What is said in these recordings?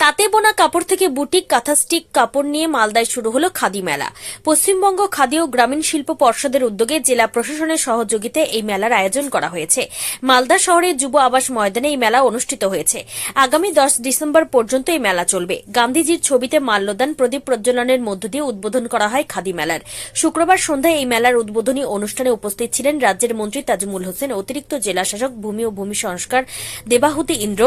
তাঁতে বোনা কাপড় থেকে বুটিক, কাঁথাস্টিক কাপড় নিয়ে মালদায় শুরু হলো খাদি মেলা। পশ্চিমবঙ্গ খাদি ও গ্রামীণ শিল্প পর্ষদের উদ্যোগে জেলা প্রশাসনের সহযোগিতায় এই মেলার আয়োজন করা হয়েছে। মালদা শহরের যুব আবাস ময়দানে এই মেলা অনুষ্ঠিত হয়েছে। আগামী দশ ডিসেম্বর পর্যন্ত এই মেলা চলবে। গান্ধীজির ছবিতে মাল্যদান প্রদীপ প্রজ্বলনের মধ্য দিয়ে উদ্বোধন করা হয় খাদি মেলার। শুক্রবার সন্ধ্যায় এই মেলার উদ্বোধনী অনুষ্ঠানে উপস্থিত ছিলেন রাজ্যের মন্ত্রী তাজমুল হোসেন, অতিরিক্ত জেলা শাসক ভূমি ও ভূমি সংস্কার দেবাহুতি ইন্দ্র,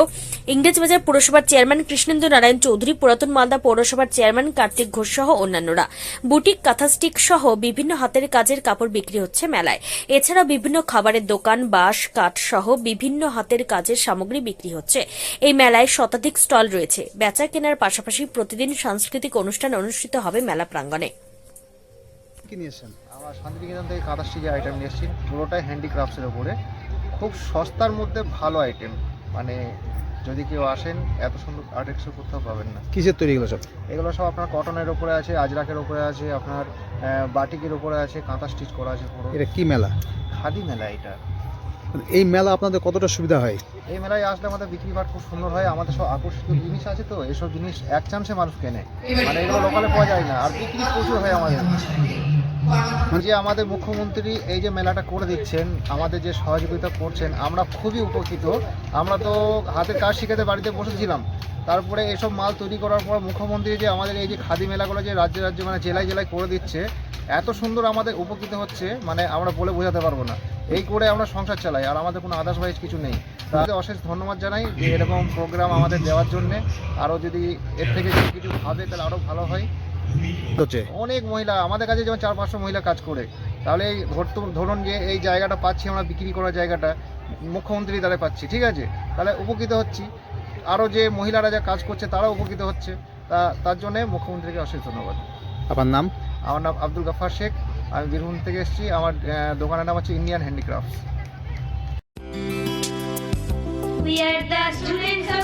ইংরেজবাজার পুরসভার চেয়ারম্যান কৃষ্ণেন্দু নারায়ণ চৌধুরী পুরাতন মালদা পৌরসভার চেয়ারম্যান কার্তিক ঘোষ সহ অন্যান্যরা। বুটিক কাঁথাস্টিক সহ বিভিন্ন হাতের কাজের কাপড় বিক্রি হচ্ছে মেলায়। এছাড়া বিভিন্ন খাবারের দোকান বাঁশ কাঠ সহ বিভিন্ন হাতের কাজের সামগ্রী বিক্রি হচ্ছে। এই মেলায় শতাধিক স্টল রয়েছে। বেচা কেনার পাশাপাশি প্রতিদিন সাংস্কৃতিক অনুষ্ঠান অনুষ্ঠিত হবে মেলা প্রাঙ্গণে। কি নিয়েছেন? আমরা শান্তিনিকেতন থেকে কাঁথা স্টিচের আইটেম নিয়ে এসেছি। পুরোটাই হ্যান্ডিক্রাফটসের উপরে। খুব সস্তার মধ্যে ভালো আইটেম মানে যদি কেউ আসেন এত সুন্দর আর্টিক্সও কোথাও পাবেন না। কিসের তৈরি এগুলো সব? এগুলো সব আপনার কটনের উপরে আছে আজরাকের উপরে আছে আপনার বাটিকের উপরে আছে কাঁথা স্টিচ করা আছে পুরো। এটা কি মেলা? খাদি মেলা এটা। এই মেলা আপনাদের কতটা সুবিধা হয়? এই মেলায় আসলে আমাদের বিক্রি বাট খুব সুন্দর হয় আমাদের সব আকর্ষিত জিনিস আছে তো এসব জিনিস এক চান্সে মানুষ কেনে। মানে এগুলো লোকালে পাওয়া যায় না আর বিক্রি প্রচুর হয় আমাদের। যে আমাদের মুখ্যমন্ত্রী এই যে মেলাটা করে দিচ্ছেন, আমাদের যে সহযোগিতা করছেন, আমরা খুবই উপকৃত। আমরা তো হাতের কাজ শিখাতে বাড়িতে বসেছিলাম। তারপরে এসব মাল তৈরি করার পর মুখ্যমন্ত্রী যে আমাদের এই যে খাদি মেলাগুলো যে রাজ্যে রাজ্যে মানে জেলায় জেলায় করে দিচ্ছে, এত সুন্দর আমাদের উপকৃত হচ্ছে মানে আমরা বলে বোঝাতে পারব না। এই করে আমরা সংসার চালাই, আর আমাদের কোনো আদার্সওয়াইজ কিছু নেই। তাদের অশেষ ধন্যবাদ জানাই যে এরকম প্রোগ্রাম আমাদের দেওয়ার জন্যে। আরও যদি এর থেকে কিছু ভাবে, তাহলে আরও ভালো হয়। অনেক মহিলা আমাদের কাছে যেমন চার পাঁচশো মহিলা কাজ করে তাহলে এই ধরুন যে এই জায়গাটা পাচ্ছি আমরা বিক্রি করার জায়গাটা মুখ্যমন্ত্রী দ্বারা পাচ্ছি ঠিক আছে? তাহলে উপকৃত হচ্ছি। আরও যে মহিলারা যা কাজ করছে তারাও উপকৃত হচ্ছে। তা তার জন্যে মুখ্যমন্ত্রীকে অশেষ ধন্যবাদ। আপনার নাম? আমার নাম আব্দুল গাফার শেখ। আমি বীরভূম থেকে এসেছি। আমার দোকানের নাম হচ্ছে Indian handicrafts. We are the students of.